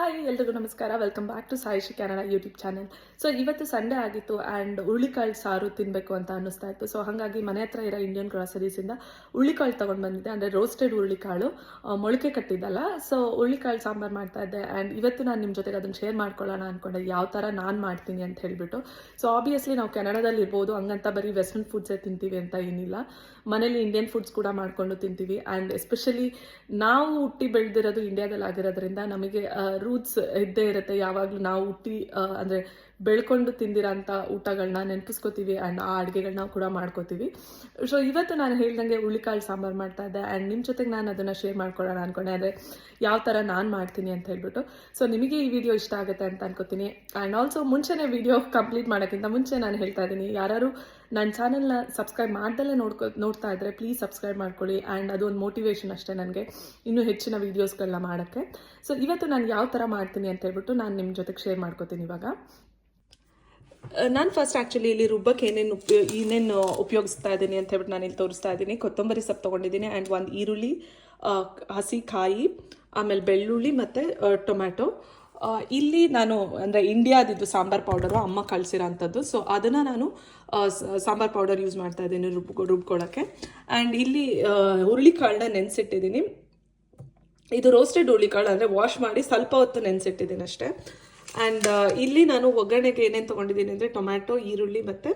Hi, ಎಲ್ರಿಗೂ ನಮಸ್ಕಾರ. Welcome back to Saishi Kannada YouTube channel so ಇವತ್ತು ಸಂಡೇ ಆಗಿತ್ತು ಆ್ಯಂಡ್ ಉಳ್ಳಿಕಾಳು ಸಾರು ತಿನ್ನಬೇಕು ಅಂತ ಅನ್ನಿಸ್ತಾ ಇತ್ತು. ಸೊ ಹಾಗಾಗಿ ಮನೆ ಹತ್ರ ಇರೋ ಇಂಡಿಯನ್ ಗ್ರಾಸರೀಸಿಂದ ಉಳ್ಳಿಕಾಳು ತೊಗೊಂಡು ಬಂದಿದ್ದೆ. ಅಂದರೆ ರೋಸ್ಟೆಡ್ ಉಳ್ಳಿಕಾಳು ಮೊಳಕೆ ಕಟ್ಟಿದ್ದಲ್ಲ. ಸೊ ಉಳ್ಳಿಕಾಳು ಸಾಂಬಾರು ಮಾಡ್ತಾ ಇದ್ದೆ ಆ್ಯಂಡ್ ಇವತ್ತು ನಾನು ನಿಮ್ಮ ಜೊತೆಗೆ ಅದನ್ನು ಶೇರ್ ಮಾಡ್ಕೊಳ್ಳೋಣ ಅಂದ್ಕೊಂಡೆ ಯಾವ ಥರ ನಾನು ಮಾಡ್ತೀನಿ ಅಂತ ಹೇಳಿಬಿಟ್ಟು. ಸೊ ಆಬ್ವಿಯಸ್ಲಿ ನಾವು ಕೆನಡಾದಲ್ಲಿ ಇರ್ಬೋದು. ಹಂಗಂತ ಬರೀ ವೆಸ್ಟರ್ನ್ ಫುಡ್ಸೇ ತಿಂತೀವಿ ಅಂತ ಏನಿಲ್ಲ. ಮನೇಲಿ ಇಂಡಿಯನ್ ಫುಡ್ಸ್ ಕೂಡ ಮಾಡಿಕೊಂಡು ತಿಂತೀವಿ. ಆ್ಯಂಡ್ ಎಸ್ಪೆಷಲಿ ನಾವು ಹುಟ್ಟಿ ಬೆಳೆದಿರೋದು ಇಂಡಿಯಾದಲ್ಲಿ ಆಗಿರೋದ್ರಿಂದ ನಮಗೆ ರೂಟ್ಸ್ ಇದ್ದೇ ಇರುತ್ತೆ. ಯಾವಾಗಲೂ ನಾವು ಹುಟ್ಟಿ ಅಂದರೆ ಬೆಳ್ಕೊಂಡು ತಿಂದಿರೋಂಥ ಊಟಗಳನ್ನ ನೆನಪಿಸ್ಕೋತೀವಿ ಆ್ಯಂಡ್ ಆ ಅಡುಗೆಗಳನ್ನ ಕೂಡ ಮಾಡ್ಕೋತೀವಿ. ಸೊ ಇವತ್ತು ನಾನು ಹೇಳ್ದಂಗೆ ಹುಳಿಕಾಳು ಸಾಂಬಾರು ಮಾಡ್ತಾ ಇದ್ದೆ ಆ್ಯಂಡ್ ನಿಮ್ಮ ಜೊತೆಗೆ ನಾನು ಅದನ್ನು ಶೇರ್ ಮಾಡ್ಕೊಳ್ಳೋಣ ಅಂದ್ಕೊಂಡೆ ಅಂದರೆ ಯಾವ ಥರ ನಾನು ಮಾಡ್ತೀನಿ ಅಂತ ಹೇಳ್ಬಿಟ್ಟು. ಸೊ ನಿಮಗೆ ಈ ವಿಡಿಯೋ ಇಷ್ಟ ಆಗುತ್ತೆ ಅಂತ ಅನ್ಕೋತೀನಿ. ಆ್ಯಂಡ್ ಆಲ್ಸೋ ಮುಂಚೆನೇ ವಿಡಿಯೋ ಕಂಪ್ಲೀಟ್ ಮಾಡೋಕ್ಕಿಂತ ಮುಂಚೆ ನಾನು ಹೇಳ್ತಾ ಇದ್ದೀನಿ. ಯಾರು ನನ್ನ ಚಾನಲ್ನ ಸಬ್ಸ್ಕ್ರೈಬ್ ಮಾಡ್ದಲ್ಲೇ ನೋಡ್ಕೊ, ನೋಡ್ತಾ ಇದ್ದರೆ ಪ್ಲೀಸ್ ಸಬ್ಸ್ಕ್ರೈಬ್ ಮಾಡ್ಕೊಳ್ಳಿ. ಆ್ಯಂಡ್ ಅದು ಒಂದು ಮೋಟಿವೇಶನ್ ಅಷ್ಟೇ ನನಗೆ. ಇನ್ನೂ ಹೆಚ್ಚಿನ ವೀಡಿಯೋಸ್ಗಳನ್ನ ಮಾಡೋಕ್ಕೆ. ಸೊ ಇವತ್ತು ನಾನು ಯಾವ ಥರ ಮಾಡ್ತೀನಿ ಅಂತ ಹೇಳ್ಬಿಟ್ಟು ನಾನು ನಿಮ್ಮ ಜೊತೆಗೆ ಶೇರ್ ಮಾಡ್ಕೋತೀನಿ ಇವಾಗ. ನಾನು ಫಸ್ಟ್ ಆ್ಯಕ್ಚುಲಿ ಇಲ್ಲಿ ರುಬ್ಬಕ್ಕೆ ಏನೇನು ಉಪಯೋ, ಏನೇನು ಉಪಯೋಗಿಸ್ತಾ ಇದ್ದೀನಿ ಅಂತ ಹೇಳ್ಬಿಟ್ಟು ನಾನು ಇಲ್ಲಿ ತೋರಿಸ್ತಾ ಇದ್ದೀನಿ ಕೊತ್ತಂಬರಿ ಸೊಪ್ಪು ತೊಗೊಂಡಿದ್ದೀನಿ ಆ್ಯಂಡ್ ಒಂದು ಈರುಳ್ಳಿ ಹಸಿ ಕಾಯಿ, ಆಮೇಲೆ ಬೆಳ್ಳುಳ್ಳಿ ಮತ್ತು ಟೊಮ್ಯಾಟೊ. ಇಲ್ಲಿ ನಾನು ಅಂದರೆ ಇಂಡಿಯಾದಿದ್ದು ಸಾಂಬಾರ್ ಪೌಡರು ಅಮ್ಮ ಕಳಿಸಿರೋ ಅಂಥದ್ದು ಸೊ ಅದನ್ನು ನಾನು ಸಾಂಬಾರ್ ಪೌಡರ್ ಯೂಸ್ ಮಾಡ್ತಾ ಇದ್ದೀನಿ ರುಬ್ ರುಬ್ಕೊಳ್ಳೋಕ್ಕೆ ಆ್ಯಂಡ್ ಇಲ್ಲಿ ಹುರುಳಿಕಾಳನ್ನ ನೆನೆಸಿಟ್ಟಿದ್ದೀನಿ ಇದು ರೋಸ್ಟೆಡ್ ಹುಳಿಕಾಳು ಅಂದರೆ ವಾಶ್ ಮಾಡಿ ಸ್ವಲ್ಪ ಹೊತ್ತು ನೆನೆಸಿಟ್ಟಿದ್ದೀನಿ ಅಷ್ಟೇ. ಆ್ಯಂಡ್ ಇಲ್ಲಿ ನಾನು ಒಗ್ಗರಣೆಗೆ ಏನೇನು ತೊಗೊಂಡಿದ್ದೀನಿ ಅಂದರೆ ಟೊಮ್ಯಾಟೊ, ಈರುಳ್ಳಿ ಮತ್ತು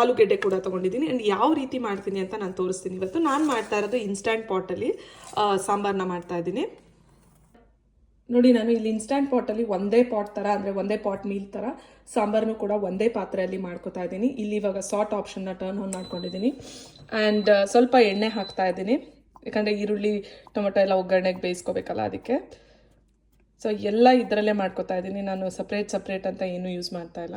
ಆಲೂಗೆಡ್ಡೆ ಕೂಡ ತೊಗೊಂಡಿದ್ದೀನಿ. ಆ್ಯಂಡ್ ಯಾವ ರೀತಿ ಮಾಡ್ತೀನಿ ಅಂತ ನಾನು ತೋರಿಸ್ತೀನಿ. ಇವತ್ತು ನಾನು ಮಾಡ್ತಾ ಇರೋದು ಇನ್ಸ್ಟ್ಯಾಂಟ್ ಪಾಟಲ್ಲಿ ಸಾಂಬಾರನ್ನ ಮಾಡ್ತಾ ಇದ್ದೀನಿ. ನೋಡಿ, ನಾನು ಇಲ್ಲಿ ಇನ್ಸ್ಟ್ಯಾಂಟ್ ಪಾಟಲ್ಲಿ ಒಂದೇ ಪಾಟ್ ಥರ ಅಂದರೆ ಒಂದೇ ಪಾಟ್ ಮೀಲ್ ಥರ ಸಾಂಬಾರನ್ನು ಕೂಡ ಒಂದೇ ಪಾತ್ರೆಯಲ್ಲಿ ಮಾಡ್ಕೋತಾ ಇದ್ದೀನಿ. ಇಲ್ಲಿ ಇವಾಗ ಸಾಟ್ ಆಪ್ಷನ್ನ ಟರ್ನ್ ಆನ್ ಮಾಡ್ಕೊಂಡಿದ್ದೀನಿ. ಆ್ಯಂಡ್ ಸ್ವಲ್ಪ ಎಣ್ಣೆ ಹಾಕ್ತಾ ಇದ್ದೀನಿ. ಯಾಕಂದರೆ ಈರುಳ್ಳಿ, ಟೊಮೆಟೊ ಎಲ್ಲ ಒಗ್ಗರಣೆಗೆ ಬೇಯಿಸ್ಕೋಬೇಕಲ್ಲ ಅದಕ್ಕೆ. ಸೊ ಎಲ್ಲ ಇದರಲ್ಲೇ ಮಾಡ್ಕೊತಾ ಇದ್ದೀನಿ. ನಾನು ಸಪ್ರೇಟ್ ಸಪ್ರೇಟ್ ಅಂತ ಏನೂ ಯೂಸ್ ಮಾಡ್ತಾ ಇಲ್ಲ.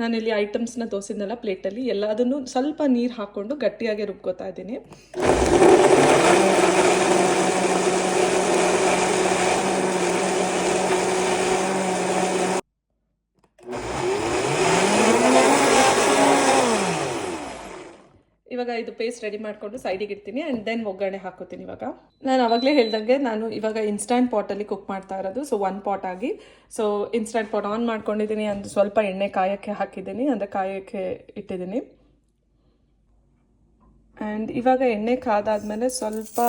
ನಾನಿಲ್ಲಿ ಐಟಮ್ಸ್ನ ತೋರಿಸಿದ್ನಲ್ಲ ಪ್ಲೇಟಲ್ಲಿ ಎಲ್ಲದನ್ನು ಸ್ವಲ್ಪ ನೀರು ಹಾಕ್ಕೊಂಡು ಗಟ್ಟಿಯಾಗಿ ರುಬ್ಕೋತಾ ಇದ್ದೀನಿ. ಇವಾಗ ಇದು ಪೇಸ್ಟ್ ರೆಡಿ ಮಾಡಿಕೊಂಡು ಸೈಡಿಗೆ ಇಡ್ತೀನಿ ಆ್ಯಂಡ್ ದೆನ್ ಒಗ್ಗರಣೆ ಹಾಕೋತೀನಿ ಇವಾಗ. ನಾನು ಅವಾಗಲೇ ಹೇಳ್ದಂಗೆ ನಾನು ಇವಾಗ ಇನ್ಸ್ಟಂಟ್ ಪಾಟಲ್ಲಿ ಕುಕ್ ಮಾಡ್ತಾ ಇರೋದು. ಸೊ ಒನ್ ಪಾಟ್ ಆಗಿ. ಸೊ ಇನ್ಸ್ಟಂಟ್ ಪಾಟ್ ಆನ್ ಮಾಡ್ಕೊಂಡಿದ್ದೀನಿ ಅಂದ್ರೆ ಸ್ವಲ್ಪ ಎಣ್ಣೆ ಕಾಯೋಕ್ಕೆ ಹಾಕಿದ್ದೀನಿ. ಅಂದರೆ ಕಾಯೋಕ್ಕೆ ಇಟ್ಟಿದ್ದೀನಿ. ಆ್ಯಂಡ್ ಇವಾಗ ಎಣ್ಣೆ ಕಾದಾದಮೇಲೆ ಸ್ವಲ್ಪ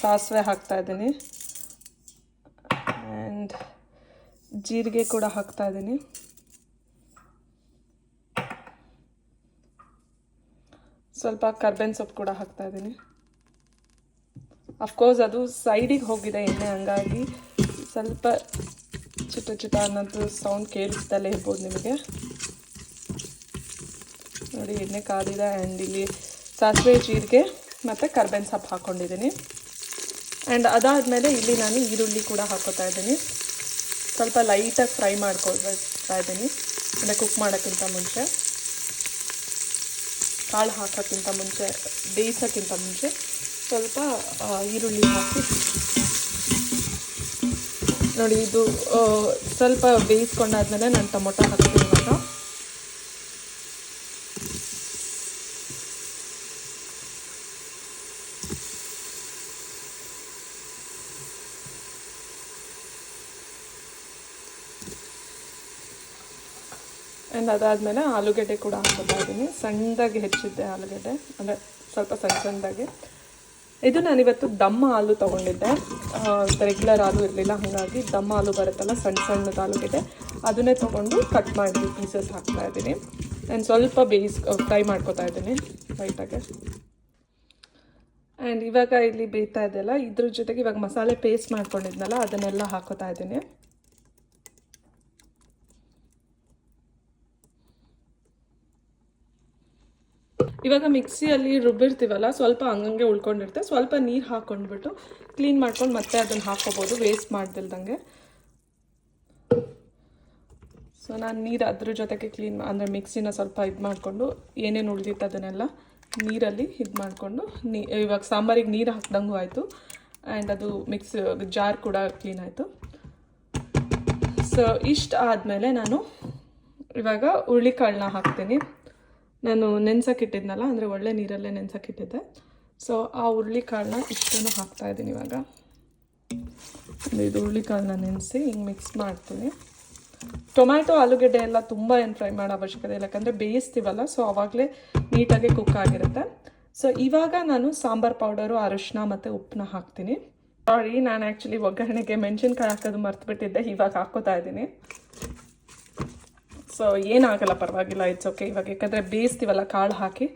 ಸಾಸಿವೆ ಹಾಕ್ತಾ ಇದ್ದೀನಿ. ಆ್ಯಂಡ್ ಜೀರಿಗೆ ಕೂಡ ಹಾಕ್ತಾ ಇದ್ದೀನಿ. ಸ್ವಲ್ಪ ಕರ್ಬೇವಿನ ಸೊಪ್ಪು ಕೂಡ ಹಾಕ್ತಾ ಇದ್ದೀನಿ. ಅಫ್ಕೋರ್ಸ್ ಅದು ಸೈಡಿಗೆ ಹೋಗಿದೆ ಎಣ್ಣೆ, ಹಂಗಾಗಿ ಸ್ವಲ್ಪ ಚಿಟ ಚಿಟ ಅನ್ನೋದು ಸೌಂಡ್ ಕೇಳಿಸ್ತಲೇ ಇರ್ಬೋದು ನಿಮಗೆ. ನೋಡಿ, ಎಣ್ಣೆ ಕಾದಿದೆ ಆ್ಯಂಡ್ ಇಲ್ಲಿ ಸಾಸಿವೆ ಜೀರಿಗೆ ಮತ್ತು ಕರ್ಬೇವಿನ ಸೊಪ್ಪು ಹಾಕ್ಕೊಂಡಿದ್ದೀನಿ ಆ್ಯಂಡ್ ಅದಾದಮೇಲೆ ಇಲ್ಲಿ ನಾನು ಈರುಳ್ಳಿ ಕೂಡ ಹಾಕೋತಾ ಇದ್ದೀನಿ. ಸ್ವಲ್ಪ ಲೈಟಾಗಿ ಫ್ರೈ ಮಾಡ್ಕೊಳ್ತಾ ಇದ್ದೀನಿ. ಅಂದರೆ ಕುಕ್ ಮಾಡೋಕ್ಕಿಂತ ಮುಂಚೆ. ಕಾಳು ಹಾಕೋಕ್ಕಿಂತ ಮುಂಚೆ, ಬೇಯಿಸೋಕ್ಕಿಂತ ಮುಂಚೆ ಸ್ವಲ್ಪ ಈರುಳ್ಳಿ ಹಾಕಿ. ನೋಡಿ, ಇದು ಸ್ವಲ್ಪ ಬೇಯಿಸ್ಕೊಂಡಾದ್ಮೇಲೆ ನಾನು ಟೊಮೊಟೊ ಹಾಕ್ತೀನಿ ಇವಾಗ ಆ್ಯಂಡ್ ಅದಾದಮೇಲೆ ಆಲೂಗಡ್ಡೆ ಕೂಡ ಹಾಕೋತಾ ಇದ್ದೀನಿ. ಸಣ್ಣದಾಗಿ ಹೆಚ್ಚಿದ್ದೆ ಆಲೂಗಡ್ಡೆ. ಅಂದರೆ ಸ್ವಲ್ಪ ಸಣ್ಣ ಸಣ್ಣದಾಗಿ. ಇದು ನಾನು ಇವತ್ತು ದಮ್ಮ ಹಾಲು ತೊಗೊಂಡಿದ್ದೆ. ರೆಗ್ಯುಲರ್ ಹಾಲು ಇರಲಿಲ್ಲ. ಹಾಗಾಗಿ ದಮ್ಮ ಹಾಲು ಬರುತ್ತಲ್ಲ, ಸಣ್ಣ ಸಣ್ಣದ ಆಲೂಗಡ್ಡೆ, ಅದನ್ನೇ ತೊಗೊಂಡು ಕಟ್ ಮಾಡಿ ಪೀಸಸ್ ಹಾಕ್ತಾ ಇದ್ದೀನಿ. ಆ್ಯಂಡ್ ಸ್ವಲ್ಪ ಬೇಯಿಸ್ ಫ್ರೈ ಮಾಡ್ಕೊತಾ ಇದ್ದೀನಿ ಲೈಟಾಗೆ ಆ್ಯಂಡ್ ಇವಾಗ ಇಲ್ಲಿ ಬೇಯ್ತಾ ಇದೆಯಲ್ಲ, ಇದ್ರ ಜೊತೆಗೆ ಇವಾಗ ಮಸಾಲೆ ಪೇಸ್ಟ್ ಮಾಡ್ಕೊಂಡಿದ್ನಲ್ಲ, ಅದನ್ನೆಲ್ಲ ಹಾಕೋತಾ ಇದ್ದೀನಿ. ಇವಾಗ ಮಿಕ್ಸಿಯಲ್ಲಿ ರುಬ್ಬಿರ್ತೀವಲ್ಲ, ಸ್ವಲ್ಪ ಹಂಗಂಗೆ ಉಳ್ಕೊಂಡಿರುತ್ತೆ. ಸ್ವಲ್ಪ ನೀರು ಹಾಕ್ಕೊಂಡ್ಬಿಟ್ಟು ಕ್ಲೀನ್ ಮಾಡ್ಕೊಂಡು ಮತ್ತೆ ಅದನ್ನು ಹಾಕ್ಕೋಬೋದು ವೇಸ್ಟ್ ಮಾಡ್ದಿಲ್ದಂಗೆ. ಸೊ ನಾನು ನೀರು ಅದ್ರ ಜೊತೆಗೆ ಕ್ಲೀನ್ ಅಂದರೆ ಮಿಕ್ಸಿನ ಸ್ವಲ್ಪ ಇದು ಮಾಡಿಕೊಂಡು, ಏನೇನು ಉಳಿದಿತ್ತು ಅದನ್ನೆಲ್ಲ ನೀರಲ್ಲಿ ಇದು ಮಾಡಿಕೊಂಡು, ನೀ, ಇವಾಗ ಸಾಂಬಾರಿಗೆ ನೀರು ಹಾಕ್ದಂಗೂ ಆಯಿತು. ಆ್ಯಂಡ್ ಅದು ಮಿಕ್ಸ್, ಜಾರ್ ಕೂಡ ಕ್ಲೀನ್ ಆಯಿತು. ಸೊ ಇಷ್ಟು ಆದಮೇಲೆ ನಾನು ಇವಾಗ ಹುರುಳಿಕಾಳನ್ನ ಹಾಕ್ತೀನಿ. ನಾನು ನೆನ್ಸಕ್ಕಿಟ್ಟಿದ್ನಲ್ಲ, ಅಂದರೆ ಒಳ್ಳೆ ನೀರಲ್ಲೇ ನೆನ್ಸಕ್ಕಿಟ್ಟಿದ್ದೆ. ಸೊ ಆ ಹುರುಳಿಕಾಳನ್ನ ಇಷ್ಟನ್ನು ಹಾಕ್ತಾ ಇದ್ದೀನಿ ಇವಾಗ. ಇದು ಹುರುಳಿಕಾಳನ್ನ ನೆನೆಸಿ ಹಿಂಗೆ ಮಿಕ್ಸ್ ಮಾಡ್ತೀನಿ. ಟೊಮ್ಯಾಟೊ, ಆಲೂಗಡ್ಡೆ ಎಲ್ಲ ತುಂಬ ಏನು ಫ್ರೈ ಮಾಡೋ ಅವಶ್ಯಕತೆ ಇಲ್ಲ, ಯಾಕಂದರೆ ಬೇಯಿಸ್ತೀವಲ್ಲ ಸೊ ಆವಾಗಲೇ ನೀಟಾಗಿ ಕುಕ್ ಆಗಿರುತ್ತೆ. ಸೊ ಇವಾಗ ನಾನು ಸಾಂಬಾರ್ ಪೌಡರು ಅರಶಿನ ಮತ್ತು ಉಪ್ಪನ್ನ ಹಾಕ್ತೀನಿ. ಸಾರಿ ನಾನು ಆ್ಯಕ್ಚುಲಿ ಒಗ್ಗರಣೆಗೆ ಮೆಣಸಿನ್ಕಾಯಿ ಹಾಕೋದು ಮರ್ತುಬಿಟ್ಟಿದ್ದೆ, ಇವಾಗ ಹಾಕೋತಾ ಇದ್ದೀನಿ. ಸೊ ಏನಾಗಲ್ಲ ಪರವಾಗಿಲ್ಲ ಇಟ್ಸ್ ಓಕೆ ಇವಾಗ ಯಾಕಂದರೆ ಬೇಯಿಸ್ತೀವಲ್ಲ ಕಾಳು ಹಾಕಿ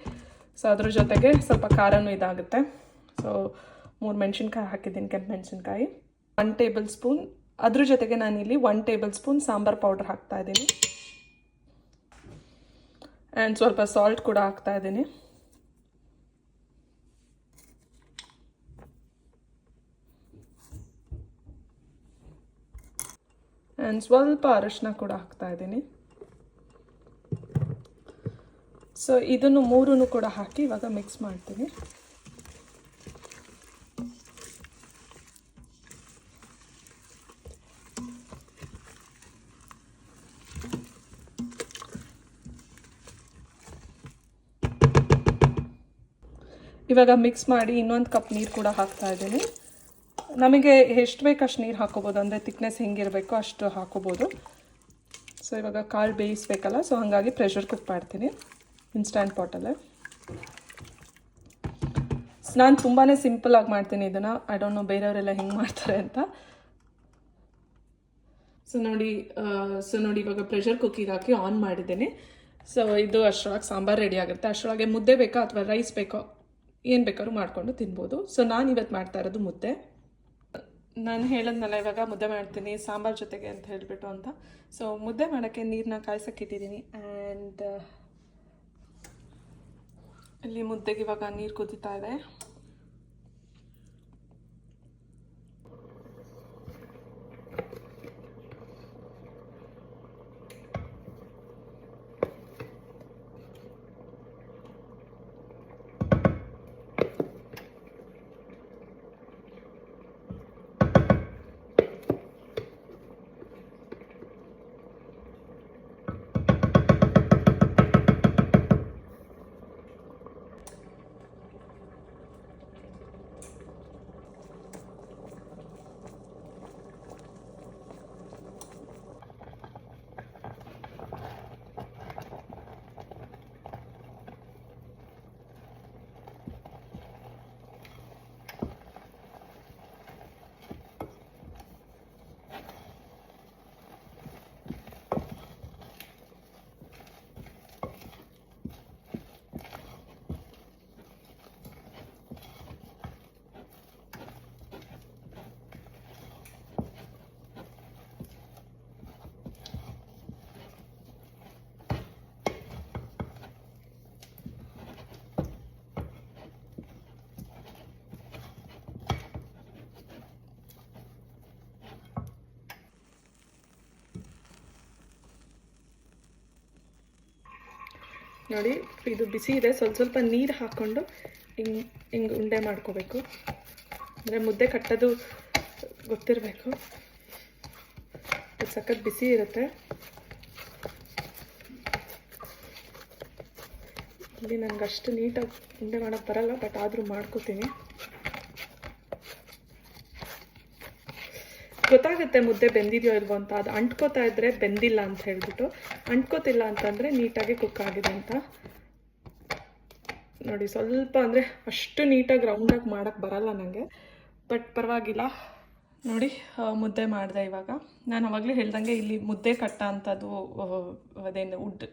ಸೊ ಅದ್ರ ಜೊತೆಗೆ ಸ್ವಲ್ಪ ಖಾರನೂ ಇದಾಗುತ್ತೆ. ಸೊ ಮೂರು ಮೆಣಸಿನ್ಕಾಯಿ ಹಾಕಿದ್ದೀನಿ, ಕೆಂಪು ಮೆಣಸಿನ್ಕಾಯಿ. ಒನ್ ಟೇಬಲ್ ಸ್ಪೂನ್ ಅದ್ರ ಜೊತೆಗೆ ನಾನಿಲ್ಲಿ one tablespoon sambar powder ಹಾಕ್ತಾ ಇದ್ದೀನಿ. ಆ್ಯಂಡ್ ಸ್ವಲ್ಪ ಸಾಲ್ಟ್ ಕೂಡ ಹಾಕ್ತಾ ಇದ್ದೀನಿ. ಆ್ಯಂಡ್ ಸ್ವಲ್ಪ ಅರಿಶಿನ ಕೂಡ ಹಾಕ್ತಾ ಇದ್ದೀನಿ. ಸೊ ಇದನ್ನು ಮೂರೂ ಕೂಡ ಹಾಕಿ ಇವಾಗ ಮಿಕ್ಸ್ ಮಾಡ್ತೀನಿ. ಇವಾಗ ಮಿಕ್ಸ್ ಮಾಡಿ ಇನ್ನೊಂದು ಕಪ್ ನೀರು ಕೂಡ ಹಾಕ್ತಾ ಇದ್ದೀನಿ. ನಮಗೆ ಎಷ್ಟು ಬೇಕು ಅಷ್ಟು ನೀರು ಹಾಕೋಬೋದು, ಅಂದರೆ ತಿಕ್ನೆಸ್ ಹೆಂಗಿರಬೇಕು ಅಷ್ಟು ಹಾಕೋಬೋದು. ಸೊ ಇವಾಗ ಕಾಳು ಬೇಯಿಸ್ಬೇಕಲ್ಲ, ಸೊ ಹಾಗಾಗಿ ಪ್ರೆಷರ್ ಕುಕ್ ಮಾಡ್ತೀನಿ. ಇನ್ಸ್ಟ್ಯಾಂಟ್ ಪಾಟಲ್ಲೇ ನಾನು ತುಂಬಾ ಸಿಂಪಲಾಗಿ ಮಾಡ್ತೀನಿ ಇದನ್ನು. ಐ ಡೋಂಟ್ ನೋ ಬೇರೆಯವರೆಲ್ಲ ಹೆಂಗೆ ಮಾಡ್ತಾರೆ ಅಂತ. ಸೊ ನೋಡಿ ಸೊ ನೋಡಿ ಇವಾಗ ಪ್ರೆಷರ್ ಕುಕ್ಕಿಗೆ ಹಾಕಿ ಆನ್ ಮಾಡಿದ್ದೀನಿ. ಸೊ ಇದು ಅಷ್ಟರೊಳಗೆ ಸಾಂಬಾರು ರೆಡಿ ಆಗುತ್ತೆ. ಅಷ್ಟರೊಳಗೆ ಮುದ್ದೆ ಬೇಕಾ ಅಥವಾ ರೈಸ್ ಬೇಕೋ? ಏನು ಬೇಕಾದ್ರೂ ಮಾಡಿಕೊಂಡು ತಿನ್ಬೋದು. ಸೊ ನಾನು ಇವತ್ತು ಮಾಡ್ತಾ ಇರೋದು ಮುದ್ದೆ. ನಾನು ಹೇಳಿದ್ನಲ್ಲ, ಇವಾಗ ಮುದ್ದೆ ಮಾಡ್ತೀನಿ, ಸಾಂಬಾರು ಜೊತೆಗೆ ಅಂತ ಹೇಳಿಬಿಟ್ಟು ಅಂತ. ಸೊ ಮುದ್ದೆ ಮಾಡೋಕ್ಕೆ ನೀರನ್ನ ಕಾಯ್ಸಕ್ಕಿಟ್ಟಿದ್ದೀನಿ ಆ್ಯಂಡ್ ಇಲ್ಲಿ ಮುದ್ದೆಗೆ ಇವಾಗ ನೀರು ಕುದೀತಾ ಇದೆ. ನೋಡಿ, ಇದು ಬಿಸಿ ಇದೆ. ಸ್ವಲ್ಪ ಸ್ವಲ್ಪ ನೀರು ಹಾಕ್ಕೊಂಡು ಹಿಂಗೆ ಹಿಂಗೆ ಉಂಡೆ ಮಾಡ್ಕೋಬೇಕು. ಅಂದರೆ ಮುದ್ದೆ ಕಟ್ಟೋದು ಗೊತ್ತಿರಬೇಕು. ಸಖತ್ ಬಿಸಿ ಇರುತ್ತೆ. ಇಲ್ಲಿ ನನಗೆ ಅಷ್ಟು ನೀಟಾಗಿ ಉಂಡೆ ಮಾಡೋಕ್ಕೆ ಬರಲ್ಲ, ಬಟ್ ಆದರೂ ಮಾಡ್ಕೋತೀನಿ. ಗೊತ್ತಾಗುತ್ತೆ ಮುದ್ದೆ ಬೆಂದಿದೆಯೋ ಇಲ್ವೋ ಅಂತ. ಅದು ಅಂಟ್ಕೋತಾ ಇದ್ರೆ ಬೆಂದಿಲ್ಲ ಅಂತ ಹೇಳ್ಬಿಟ್ಟು. ಅಂಟ್ಕೋತಿಲ್ಲ ಅಂತಂದರೆ ನೀಟಾಗಿ ಕುಕ್ ಆಗಿದೆ ಅಂತ. ನೋಡಿ ಸ್ವಲ್ಪ ಅಂದರೆ ಅಷ್ಟು ನೀಟಾಗಿ ರೌಂಡಾಗಿ ಮಾಡೋಕ್ಕೆ ಬರಲ್ಲ ನನಗೆ ಬಟ್ ಪರವಾಗಿಲ್ಲ. ನೋಡಿ ಮುದ್ದೆ ಮಾಡಿದೆ ಇವಾಗ. ನಾನು ಅವಾಗಲೇ ಹೇಳ್ದಂಗೆ ಇಲ್ಲಿ ಮುದ್ದೆ ಕಟ್ಟ ಅಂಥದ್ದು ಅದೇನು ವುಡ್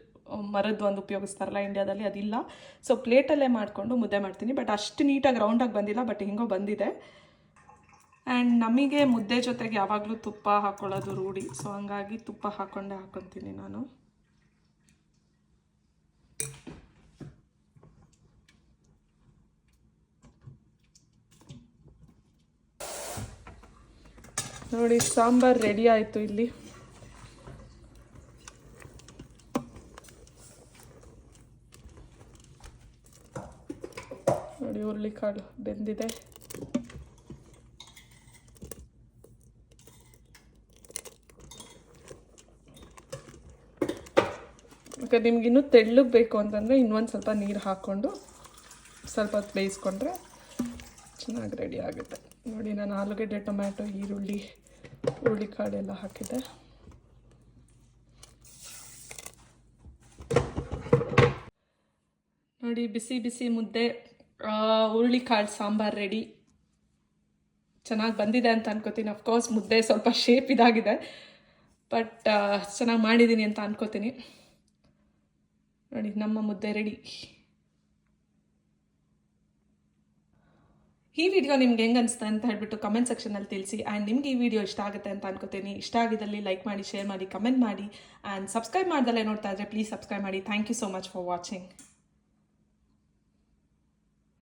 ಮರದ್ದು ಒಂದು ಉಪಯೋಗಿಸ್ತಾರಲ್ಲ ಇಂಡಿಯಾದಲ್ಲಿ ಅದಿಲ್ಲ. ಸೊ ಪ್ಲೇಟಲ್ಲೇ ಮಾಡಿಕೊಂಡು ಮುದ್ದೆ ಮಾಡ್ತೀನಿ. ಬಟ್ ಅಷ್ಟು ನೀಟಾಗಿ ರೌಂಡಾಗಿ ಬಂದಿಲ್ಲ. ಬಟ್ ಹೆಂಗೋ ಬಂದಿದೆ. ಆ್ಯಂಡ್ ನಮಗೆ ಮುದ್ದೆ ಜೊತೆಗೆ ಯಾವಾಗಲೂ ತುಪ್ಪ ಹಾಕ್ಕೊಳ್ಳೋದು ರೂಢಿ. ಸೊ ಹಂಗಾಗಿ ತುಪ್ಪ ಹಾಕ್ಕೊಂಡೇ ಹಾಕ್ಕೊತೀನಿ ನಾನು. ನೋಡಿ, ಸಾಂಬಾರ್ ರೆಡಿ ಆಯಿತು ಇಲ್ಲಿ. ನೋಡಿ, ಹುರುಳಿಕಾಳು ಬೆಂದಿದೆ. ಈಗ ನಿಮ್ಗೆ ಇನ್ನೂ ತೆಳ್ಳಗೆ ಬೇಕು ಅಂತಂದರೆ ಇನ್ನೊಂದು ಸ್ವಲ್ಪ ನೀರು ಹಾಕ್ಕೊಂಡು ಸ್ವಲ್ಪ ಹೊತ್ತು ಬೇಯಿಸ್ಕೊಂಡ್ರೆ ಚೆನ್ನಾಗಿ ರೆಡಿ ಆಗುತ್ತೆ. ನೋಡಿ, ನಾನು ಆಲೂಗಡ್ಡೆ, ಟೊಮ್ಯಾಟೊ, ಈರುಳ್ಳಿ, ಹುರುಳಿ ಕಾಳೆಲ್ಲ ಹಾಕಿದ್ದೆ. ನೋಡಿ, ಬಿಸಿ ಬಿಸಿ ಮುದ್ದೆ ಹುರುಳಿ ಕಾಳು ಸಾಂಬಾರು ರೆಡಿ ಚೆನ್ನಾಗಿ ಬಂದಿದೆ ಅಂತ ಅನ್ಕೋತೀನಿ. ಅಫ್ಕೋರ್ಸ್ ಮುದ್ದೆ ಸ್ವಲ್ಪ ಶೇಪ್ ಇದಾಗಿದೆ. ಬಟ್ ಚೆನ್ನಾಗಿ ಮಾಡಿದ್ದೀನಿ ಅಂತ ಅನ್ಕೋತೀನಿ. ನೋಡಿ, ನಮ್ಮ ಮುದ್ದೆ ರೆಡಿ ಈ ವಿಡಿಯೋ ನಿಮ್ಗೆ ಹೆಂಗೆ ಅನಿಸ್ತಾ ಅಂತ ಹೇಳ್ಬಿಟ್ಟು ಕಮೆಂಟ್ ಸೆಕ್ಷನಲ್ಲಿ ತಿಳಿಸಿ. ಆ್ಯಂಡ್ ನಿಮ್ಗೆ ಈ ವಿಡಿಯೋ ಇಷ್ಟ ಆಗುತ್ತೆ ಅಂತ ಅನ್ಕೋತೀನಿ. ಇಷ್ಟ ಆಗಿದ್ದಲ್ಲಿ ಲೈಕ್ ಮಾಡಿ ಶೇರ್ ಮಾಡಿ ಕಮೆಂಟ್ ಮಾಡಿ. ಆ್ಯಂಡ್ ಸಬ್ಸ್ಕ್ರೈಬ್ ಮಾಡ್ದಲ್ಲೇ ನೋಡ್ತಾ ಇದ್ರೆ ಪ್ಲೀಸ್ ಸಬ್ಸ್ಕ್ರೈಬ್ ಮಾಡಿ. Thank you so much for watching